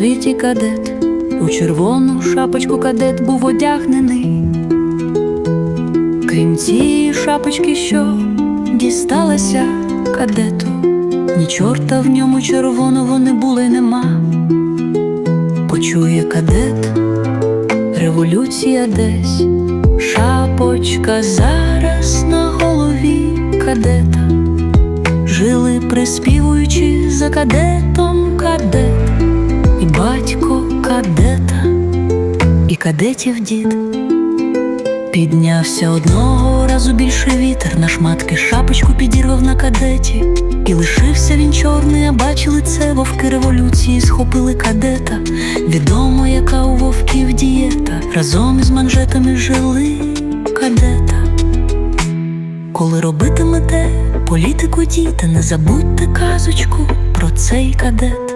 кадет, у червону шапочку кадет був одягнений. Крім цієї шапочки, що дісталася кадету, ні чорта в ньому червоного не було й нема. Почує кадет, революція десь, шапочка зараз на голові кадета. Жили приспівуючи за кадетом кадетів дід. Піднявся одного разу більше вітер, на шматки шапочку підірвав на кадеті, і лишився він чорний, а бачили це вовки революції, схопили кадета. Відомо, яка у вовків дієта, разом із манжетами жили кадета. Коли робитимете політику діти, не забудьте казочку про цей кадет.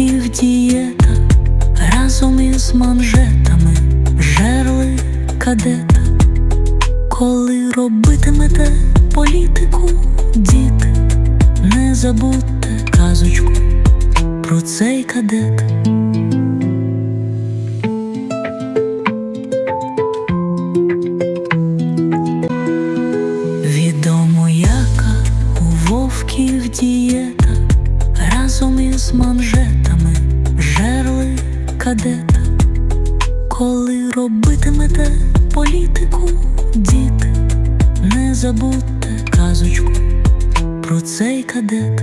Вовків дієта разом із манжетами жерли кадета. Коли робитимете політику, діти, не забудьте казочку про цей кадет. Відомо, яка у вовків дієта разом із манжетами кадета. Коли робитимете політику, діти, не забудьте казочку про цей кадет.